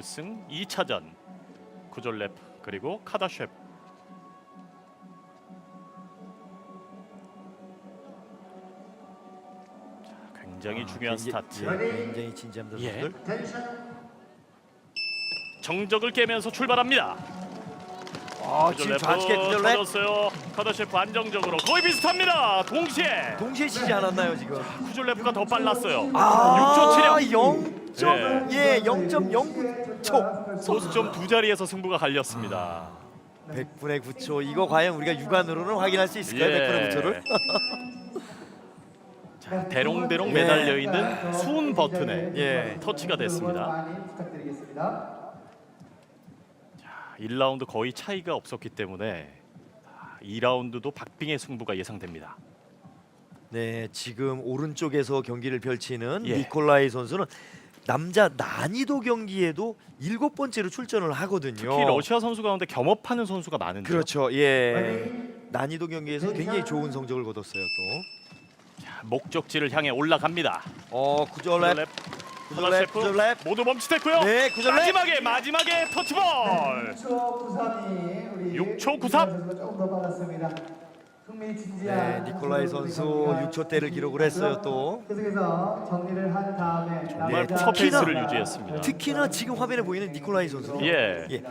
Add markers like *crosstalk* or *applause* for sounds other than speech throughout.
준결승 2차전 쿠졸레프 그리고 카다셰프 자, 굉장히 중요한 아, 스타트 예, 굉장히 진지합니다. 예. 선수들. 정적을 깨면서 출발합니다 아, 지금 좌측에 구절랩 터졌어요 카다셰프 안정적으로 거의 비슷합니다 동시에 동시에 치지 않았나요 지금? 쿠졸레프가 더 빨랐어요 아, 6초 7력 0점 예, 0.09초. 소수점 두 자리에서 승부가 갈렸습니다 100분의 9초. 이거 과연 우리가 육안으로는 확인할 수 있을까요? 예. 100분의 9초를? *laughs* 자, 대롱대롱 매달려 있는 수은 버튼에 예. 터치가 됐습니다. 많이 부탁드리겠습니다. 1라운드 거의 차이가 없었기 때문에 2라운드도 박빙의 승부가 예상됩니다. 네, 지금 오른쪽에서 경기를 펼치는 예. 니콜라이 선수는 남자 난이도 경기에도 일곱 번째로 출전을 하거든요. 특히 러시아 선수 가운데 겸업하는 선수가 많은데 그렇죠. 예. 난이도 경기에서 굉장히 좋은 성적을 거뒀어요 또. 목적지를 향해 올라갑니다. 어, 구절랩. 구절랩, 셰프 구절랩. 모두 멈칫했고요. 네, 구절랩. 마지막에 마지막에 터치볼. 6초 93이 우리 6초 93. 선수가 조금 더 빨랐습니다. 흥미 진지한 네, 니콜라이 선수 6초대를 기록을 했어요 또. 계속해서 정리를 한 다음에 정말 네, 첫 특히나- 페이스를 유지했습니다. 특히나 지금 화면에 보이는 니콜라이 선수는 예. 예,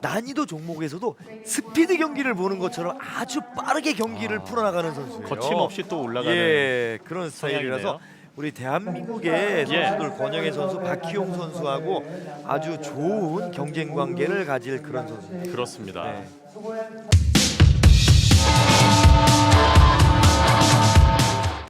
난이도 종목에서도 스피드 경기를 보는 것처럼 아주 빠르게 경기를 풀어나가는 선수예요. 거침없이 또 올라가는 예, 그런 스타일이라서 성향이네요. 우리 대한민국의 예. 선수들 권영애 선수, 박희용 선수하고 아주 좋은 경쟁 관계를 가질 그런 선수. 그렇습니다. 네.